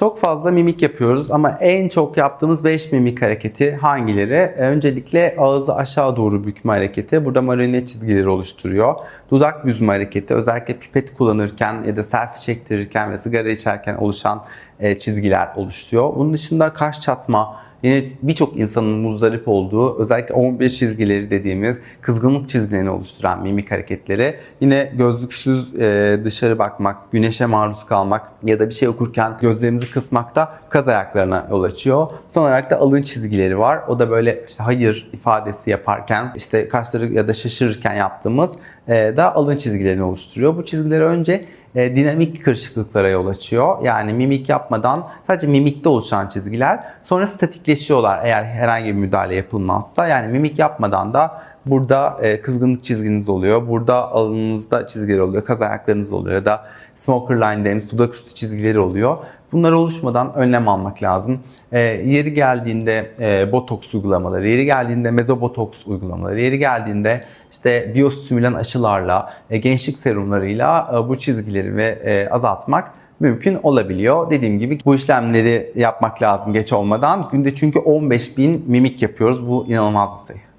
Çok fazla mimik yapıyoruz ama en çok yaptığımız 5 mimik hareketi hangileri? E, Öncelikle ağzı aşağı doğru bükme hareketi. Burada marionet çizgileri oluşturuyor. Dudak büzme hareketi özellikle pipet kullanırken ya da selfie çektirirken ve sigara içerken oluşan e, çizgiler oluşturuyor. Bunun dışında kaş çatma, Yine birçok insanın muzdarip olduğu özellikle 11 çizgileri dediğimiz kızgınlık çizgilerini oluşturan mimik hareketleri. Yine gözlüksüz e, dışarı bakmak, güneşe maruz kalmak ya da bir şey okurken gözlerimizi kısmak da kaz ayaklarına yol açıyor. Son olarak da alın çizgileri var. O da böyle işte hayır ifadesi yaparken işte kaşları ya da şaşırırken yaptığımız e, da alın çizgilerini oluşturuyor. Bu çizgileri önce e, dinamik kırışıklıklara yol açıyor. Yani mimik yapmadan sadece mimikte oluşan çizgiler sonra statikleşiyorlar eğer herhangi bir müdahale yapılmazsa. Yani mimik yapmadan da burada e, kızgınlık çizginiz oluyor. Burada alnınızda çizgiler oluyor. Kaz ayaklarınız oluyor ya da smoker line dediğimiz dudak üstü çizgileri oluyor. Bunlar oluşmadan önlem almak lazım. E, yeri geldiğinde e, botoks uygulamaları, yeri geldiğinde mezobotoks uygulamaları, yeri geldiğinde işte biyostimülan aşılarla, e, gençlik serumlarıyla e, bu çizgileri ve e, azaltmak mümkün olabiliyor. Dediğim gibi bu işlemleri yapmak lazım geç olmadan. Günde çünkü 15 bin mimik yapıyoruz. Bu inanılmaz bir sayı.